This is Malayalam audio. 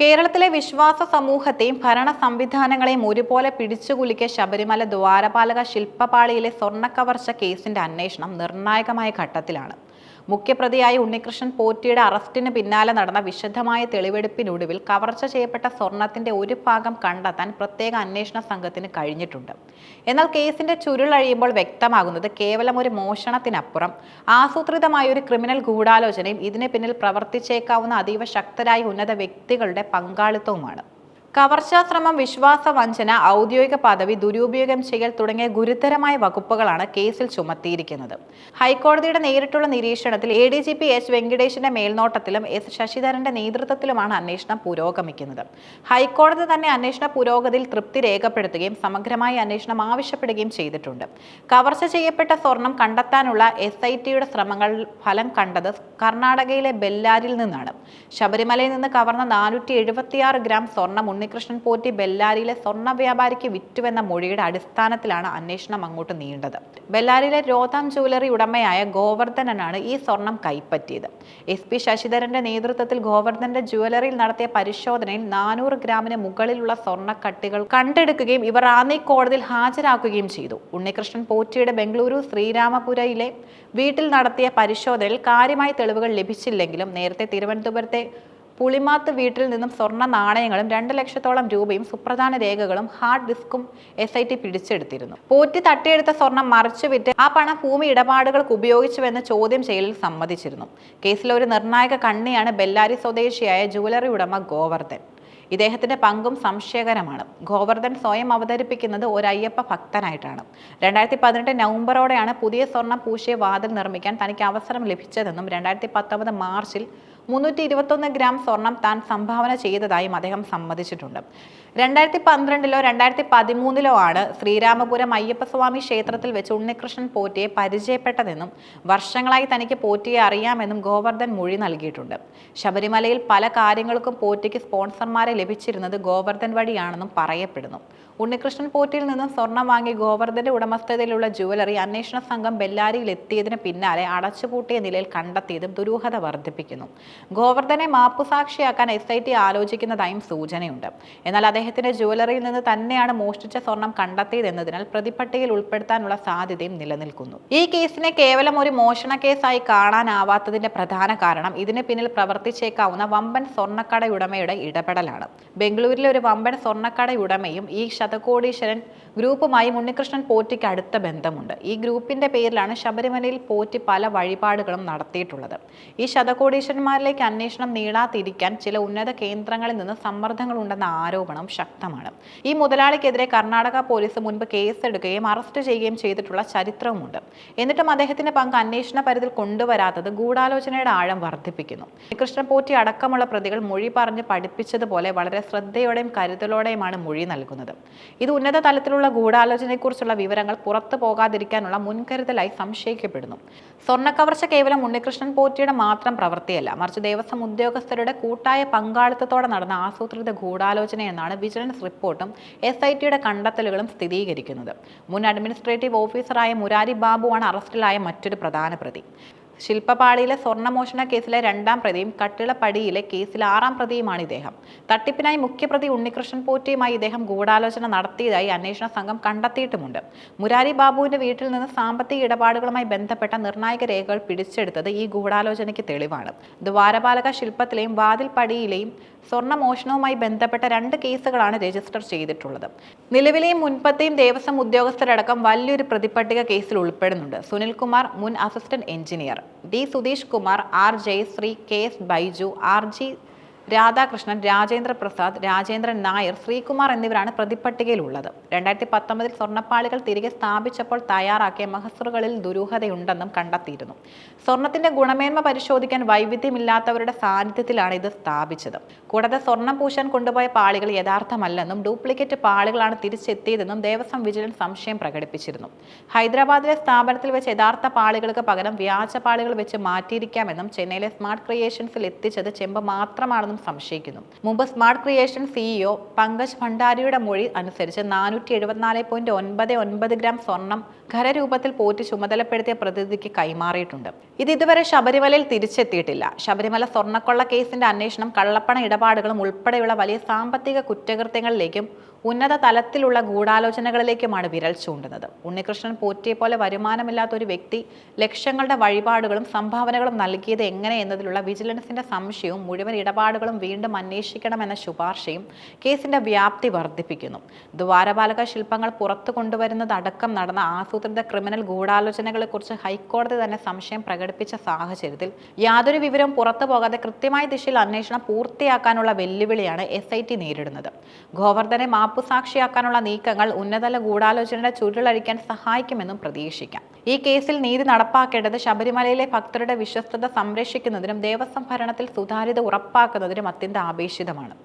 കേരളത്തിലെ വിശ്വാസ സമൂഹത്തെയും ഭരണ സംവിധാനങ്ങളെയും ഒരുപോലെ പിടിച്ചുകുലുക്കിയ ശബരിമല ദ്വാരപാലക ശില്പപാളിയിലെ സ്വർണക്കവർച്ച കേസിന്റെ അന്വേഷണം നിർണായകമായ ഘട്ടത്തിലാണ്. മുഖ്യപ്രതിയായ ഉണ്ണികൃഷ്ണൻ പോറ്റിയുടെ അറസ്റ്റിന് പിന്നാലെ നടന്ന വിശദമായ തെളിവെടുപ്പിനൊടുവിൽ കവർച്ച ചെയ്യപ്പെട്ട സ്വർണത്തിന്റെ ഒരു ഭാഗം കണ്ടെത്താൻ പ്രത്യേക അന്വേഷണ സംഘത്തിന് കഴിഞ്ഞിട്ടുണ്ട്. എന്നാൽ കേസിന്റെ ചുരുളഴിയുമ്പോൾ വ്യക്തമാകുന്നത് കേവലം ഒരു മോഷണത്തിനപ്പുറം. ആസൂത്രിതമായ ഒരു ക്രിമിനൽ ഗൂഢാലോചനയും ഇതിന് പിന്നിൽ പ്രവർത്തിച്ചേക്കാവുന്ന അതീവ ശക്തരായ ഉന്നത വ്യക്തികളുടെ പങ്കാളിത്തവുമാണ്. കവർച്ചാശ്രമം വിശ്വാസവഞ്ചന ഔദ്യോഗിക പദവി ദുരുപയോഗം ചെയ്യൽ തുടങ്ങിയ ഗുരുതരമായ വകുപ്പുകളാണ് കേസിൽ ചുമത്തിയിരിക്കുന്നത്. ഹൈക്കോടതിയുടെ നേരിട്ടുള്ള നിരീക്ഷണത്തിൽ A D G P S വെങ്കടേഷിന്റെ മേൽനോട്ടത്തിലും എസ് ശശിധരന്റെ നേതൃത്വത്തിലുമാണ് അന്വേഷണം പുരോഗമിക്കുന്നത്. ഹൈക്കോടതി തന്നെ അന്വേഷണ പുരോഗതിയിൽ തൃപ്തി രേഖപ്പെടുത്തുകയും സമഗ്രമായ അന്വേഷണം ആവശ്യപ്പെടുകയും ചെയ്തിട്ടുണ്ട്. കവർച്ച ചെയ്യപ്പെട്ട സ്വർണം കണ്ടെത്താനുള്ള എസ് ഐ ടിയുടെ ശ്രമങ്ങൾ ഫലം കണ്ടത് കർണാടകയിലെ ബെല്ലാരിൽ നിന്നാണ്. ശബരിമലയിൽ നിന്ന് കവർന്ന നാനൂറ്റി ഗ്രാം സ്വർണം ഉണ്ണികൃഷ്ണൻ പോറ്റി ബെല്ലാരിയിലെ സ്വർണ വ്യാപാരിക്ക് വിറ്റുവെന്ന മൊഴിയുടെ അടിസ്ഥാനത്തിലാണ് അന്വേഷണം അങ്ങോട്ട് നീണ്ടത്. ബെല്ലാരിയിലെ രോതാം ജുവലറി ഉടമയായ ഗോവർദ്ധനനാണ് ഈ സ്വർണം കൈപ്പറ്റിയത്. എസ് പി ശശിധരന്റെ നേതൃത്വത്തിൽ ഗോവർദ്ധന്റെ ജുവലറിയിൽ നടത്തിയ പരിശോധനയിൽ നാനൂറ് ഗ്രാമിന് മുകളിലുള്ള സ്വർണക്കട്ടികൾ കണ്ടെടുക്കുകയും ഇവർ റാന്നി കോടതിയിൽ ഹാജരാക്കുകയും ചെയ്തു. ഉണ്ണികൃഷ്ണൻ പോറ്റിയുടെ ബംഗളൂരു ശ്രീരാമപുരയിലെ വീട്ടിൽ നടത്തിയ പരിശോധനയിൽ കാര്യമായ തെളിവുകൾ ലഭിച്ചില്ലെങ്കിലും നേരത്തെ തിരുവനന്തപുരത്തെ പുളിമാത്ത് വീട്ടിൽ നിന്നും സ്വർണ നാണയങ്ങളും രണ്ട് ലക്ഷത്തോളം രൂപയും സുപ്രധാന രേഖകളും ഹാർഡ് ഡിസ്കും എസ് ഐ ടി പിടിച്ചെടുത്തിരുന്നു. പോറ്റി തട്ടിയെടുത്ത സ്വർണം മറിച്ചുവിറ്റ് ആ പണം ഭൂമി ഇടപാടുകൾക്ക് ഉപയോഗിച്ചുവെന്ന് ചോദ്യം ചെയ്യലിൽ സമ്മതിച്ചിരുന്നു. കേസിലെ ഒരു നിർണായക കണ്ണിയാണ് ബെല്ലാരി സ്വദേശിയായ ജുവലറി ഉടമ ഗോവർദ്ധൻ. ഇദ്ദേഹത്തിന്റെ പങ്കും സംശയകരമാണ്. ഗോവർദ്ധൻ സ്വയം അവതരിപ്പിക്കുന്നത് ഒരു അയ്യപ്പ ഭക്തനായിട്ടാണ്. രണ്ടായിരത്തി പതിനെട്ട് നവംബറോടെയാണ് പുതിയ സ്വർണം പൂശിയ വാതിൽ നിർമ്മിക്കാൻ തനിക്ക് അവസരം ലഭിച്ചതെന്നും രണ്ടായിരത്തി പത്തൊമ്പത് മാർച്ചിൽ മുന്നൂറ്റി ഇരുപത്തൊന്ന് ഗ്രാം സ്വർണം താൻ സംഭാവന ചെയ്തതായും അദ്ദേഹം സമ്മതിച്ചിട്ടുണ്ട്. രണ്ടായിരത്തി പന്ത്രണ്ടിലോ രണ്ടായിരത്തി പതിമൂന്നിലോ ആണ് ശ്രീരാമപുരം അയ്യപ്പസ്വാമി ക്ഷേത്രത്തിൽ വെച്ച് ഉണ്ണികൃഷ്ണൻ പോറ്റിയെ പരിചയപ്പെട്ടതെന്നും വർഷങ്ങളായി തനിക്ക് പോറ്റിയെ അറിയാമെന്നും ഗോവർദ്ധൻ മൊഴി നൽകിയിട്ടുണ്ട്. ശബരിമലയിൽ പല കാര്യങ്ങൾക്കും പോറ്റിക്ക് സ്പോൺസർമാരെ ലഭിച്ചിരുന്നത് ഗോവർദ്ധൻ വഴിയാണെന്നും പറയപ്പെടുന്നു. ഉണ്ണികൃഷ്ണൻ പോറ്റിയിൽ നിന്നും സ്വർണം വാങ്ങി ഗോവർദ്ധന്റെ ഉടമസ്ഥതയിലുള്ള ജുവലറി അന്വേഷണ സംഘം ബെല്ലാരിയിൽ എത്തിയതിന് പിന്നാലെ അടച്ചുപൂട്ടിയ നിലയിൽ കണ്ടെത്തിയതും ദുരൂഹത വർദ്ധിപ്പിക്കുന്നു. ഗോവർദ്ധനെ മാപ്പുസാക്ഷിയാക്കാൻ എസ് ഐ ടി ആലോചിക്കുന്നതായും സൂചനയുണ്ട്. എന്നാൽ അദ്ദേഹത്തിന്റെ ജുവലറിയിൽ നിന്ന് തന്നെയാണ് മോഷ്ടിച്ച സ്വർണം കണ്ടെത്തിയതെന്നതിനാൽ പ്രതിപട്ടികയിൽ ഉൾപ്പെടുത്താനുള്ള സാധ്യതയും നിലനിൽക്കുന്നു. ഈ കേസിനെ കേവലം ഒരു മോഷണ കേസായി കാണാനാവാത്തതിന്റെ പ്രധാന കാരണം ഇതിന് പിന്നിൽ പ്രവർത്തിച്ചേക്കാവുന്ന വമ്പൻ സ്വർണക്കട ഉടമയുടെ ഇടപെടലാണ്. ബംഗളൂരിലെ ഒരു വമ്പൻ സ്വർണക്കട ഉടമയും ഈ ശതകോടീശ്വരൻ ഗ്രൂപ്പുമായി ഉണ്ണികൃഷ്ണൻ പോറ്റിക്ക് അടുത്ത ബന്ധമുണ്ട്. ഈ ഗ്രൂപ്പിന്റെ പേരിലാണ് ശബരിമലയിൽ പോറ്റി പല വഴിപാടുകളും നടത്തിയിട്ടുള്ളത്. ഈ ശതകോടീശ്വരന്മാരിലേക്ക് അന്വേഷണം നീളാതിരിക്കാൻ ചില ഉന്നത കേന്ദ്രങ്ങളിൽ നിന്ന് സമ്മർദ്ദങ്ങളുണ്ടെന്ന ആരോപണം ശക്തമാണ്. ഈ മുതലാളിക്കെതിരെ കർണാടക പോലീസ് മുൻപ് കേസെടുക്കുകയും അറസ്റ്റ് ചെയ്യുകയും ചെയ്തിട്ടുള്ള ചരിത്രവുമുണ്ട്. എന്നിട്ടും അദ്ദേഹത്തിന്റെ പങ്ക് അന്വേഷണ പരിധിയിൽ കൊണ്ടുവരാത്തത് ഗൂഢാലോചനയുടെ ആഴം വർദ്ധിപ്പിക്കുന്നു. കൃഷ്ണൻ പോറ്റി അടക്കമുള്ള പ്രതികൾ മൊഴി പറഞ്ഞ് പഠിപ്പിച്ചതുപോലെ വളരെ ശ്രദ്ധയോടെയും കരുതലോടെയുമാണ് മൊഴി നൽകുന്നത്. ഇത് ഉന്നത തലത്തിലുള്ള ഗൂഢാലോചനയെക്കുറിച്ചുള്ള വിവരങ്ങൾ പുറത്തു പോകാതിരിക്കാനുള്ള മുൻകരുതലായി സംശയിക്കപ്പെടുന്നു. സ്വർണക്കവർച്ച കേവലം ഉണ്ണികൃഷ്ണൻ പോറ്റിയുടെ മാത്രം പ്രവൃത്തിയല്ല മറിച്ച് ദേവസ്വം ഉദ്യോഗസ്ഥരുടെ കൂട്ടായ പങ്കാളിത്തത്തോടെ നടന്ന ആസൂത്രിത ഗൂഢാലോചനയെന്നാണ് വിജിലൻസ് റിപ്പോർട്ടും എസ് ഐ ടിയുടെ കണ്ടെത്തലുകളും സ്ഥിരീകരിക്കുന്നത്. മുൻ അഡ്മിനിസ്ട്രേറ്റീവ് ഓഫീസറായ മുരാരി ബാബുവാണ് അറസ്റ്റിലായ മറ്റൊരു പ്രധാന പ്രതി. ശില്പപാളിയിലെ സ്വർണമോഷണ കേസിലെ രണ്ടാം പ്രതിയും കട്ടിളപ്പടിയിലെ കേസിൽ ആറാം പ്രതിയുമാണ് ഇദ്ദേഹം. തട്ടിപ്പിനായി മുഖ്യപ്രതി ഉണ്ണികൃഷ്ണൻ പോറ്റിയുമായി ഇദ്ദേഹം ഗൂഢാലോചന നടത്തിയതായി അന്വേഷണ സംഘം കണ്ടെത്തിയിട്ടുമുണ്ട്. മുരാരി ബാബുവിന്റെ വീട്ടിൽ നിന്ന് സാമ്പത്തിക ഇടപാടുകളുമായി ബന്ധപ്പെട്ട നിർണായക രേഖകൾ പിടിച്ചെടുത്തത് ഈ ഗൂഢാലോചനയ്ക്ക് തെളിവാണ്. ദ്വാരപാലക ശില്പത്തിലെയും വാതിൽപ്പടിയിലെയും സ്വർണമോഷണവുമായി ബന്ധപ്പെട്ട രണ്ട് കേസുകളാണ് രജിസ്റ്റർ ചെയ്തിട്ടുള്ളത്. നിലവിലെയും മുൻപത്തെയും ദേവസ്വം ഉദ്യോഗസ്ഥരടക്കം വലിയൊരു പ്രതിപട്ടിക കേസിൽ ഉൾപ്പെടുന്നുണ്ട്. സുനിൽകുമാർ മുൻ assistant engineer. D Sudheesh Kumar R Jayasree K S Baiju R G Radhakrishnan Rajendra Prasad Rajendran Nair Sreekumar എന്നിവരാണ് പ്രതിപട്ടികയിലുള്ളത് രണ്ടായിരത്തി പത്തൊമ്പതിൽ സ്വർണപ്പാളികൾ തിരികെ സ്ഥാപിച്ചപ്പോൾ തയ്യാറാക്കിയ മഹസറുകളിൽ ദുരൂഹതയുണ്ടെന്നും കണ്ടെത്തിയിരുന്നു. സ്വർണത്തിന്റെ ഗുണമേന്മ പരിശോധിക്കാൻ വൈവിധ്യമില്ലാത്തവരുടെ സാന്നിധ്യത്തിലാണ് ഇത് സ്ഥാപിച്ചത്. കൂടാതെ സ്വർണം പൂശാൻ കൊണ്ടുപോയ പാളികൾ യഥാർത്ഥമല്ലെന്നും ഡ്യൂപ്ലിക്കേറ്റ് പാളികളാണ് തിരിച്ചെത്തിയതെന്നും ദേവസ്വം വിജിലൻസ് സംശയം പ്രകടിപ്പിച്ചിരുന്നു. ഹൈദരാബാദിലെ സ്ഥാപനത്തിൽ വെച്ച് യഥാർത്ഥ പാളികൾക്ക് പകരം വ്യാജ പാളികൾ വെച്ച് മാറ്റിയിരിക്കാമെന്നും ചെന്നൈയിലെ സ്മാർട്ട് ക്രിയേഷൻസിൽ എത്തിച്ചത് ചെമ്പ് മാത്രമാണെന്നും സംശയിക്കുന്നു. മുമ്പ് സ്മാർട്ട് ക്രിയേഷൻ സിഇഒ പങ്കജ് ഭണ്ഡാരിയുടെ മൊഴി അനുസരിച്ച് നാനൂറ്റി എഴുപത്തിനാല് പോയിന്റ് ഒൻപത് ഒൻപത് ഗ്രാം സ്വർണം ഖരരൂപത്തിൽ പോറ്റി ചുമതലപ്പെടുത്തിയ പ്രതിനിധിക്ക് കൈമാറിയിട്ടുണ്ട്. ഇത് ഇതുവരെ ശബരിമലയിൽ തിരിച്ചെത്തിയിട്ടില്ല. ശബരിമല സ്വർണക്കൊള്ള കേസിന്റെ അന്വേഷണം കള്ളപ്പണ ഇടപാടുകളും ഉൾപ്പെടെയുള്ള വലിയ സാമ്പത്തിക കുറ്റകൃത്യങ്ങളിലേക്കും ഉന്നത തലത്തിലുള്ള ഗൂഢാലോചനകളിലേക്കുമാണ് വിരൽ ചൂണ്ടുന്നത്. ഉണ്ണികൃഷ്ണൻ പോറ്റിയെ പോലെ വരുമാനമില്ലാത്ത ഒരു വ്യക്തി ലക്ഷങ്ങളുടെ വഴിപാടുകളും സംഭാവനകളും നൽകിയത് എങ്ങനെ എന്നതിലുള്ള വിജിലൻസിന്റെ സംശയവും മുഴുവൻ ഇടപാടുകളും വീണ്ടും അന്വേഷിക്കണമെന്ന ശുപാർശയും കേസിന്റെ വ്യാപ്തി വർദ്ധിപ്പിക്കുന്നു. ദ്വാരപാലക ശില്പങ്ങൾ പുറത്തു കൊണ്ടുവരുന്നത് അടക്കം നടന്ന ആസൂത്രിത ക്രിമിനൽ ഗൂഢാലോചനകളെക്കുറിച്ച് ഹൈക്കോടതി തന്നെ സംശയം പ്രകടിപ്പിച്ച സാഹചര്യത്തിൽ യാതൊരു വിവരവും പുറത്തു പോകാതെ കൃത്യമായ ദിശയിൽ അന്വേഷണം പൂർത്തിയാക്കാനുള്ള വെല്ലുവിളിയാണ് എസ് ഐ ടി നേരിടുന്നത്. ഗോവർദ്ധനെ മാപ്പുസാക്ഷിയാക്കാനുള്ള നീക്കങ്ങൾ ഉന്നതല ഗൂഢാലോചനയുടെ ചുരുളഴിക്കാൻ സഹായിക്കുമെന്നും പ്രതീക്ഷിക്കാം. ഈ കേസിൽ നീതി നടപ്പാക്കേണ്ടത് ശബരിമലയിലെ ഭക്തരുടെ വിശ്വസ്തത സംരക്ഷിക്കുന്നതിനും ദേവസ്വം ഭരണത്തിൽ സുതാര്യത ഉറപ്പാക്കുന്നതിനും അത്യന്ത ആപേക്ഷിതമാണ്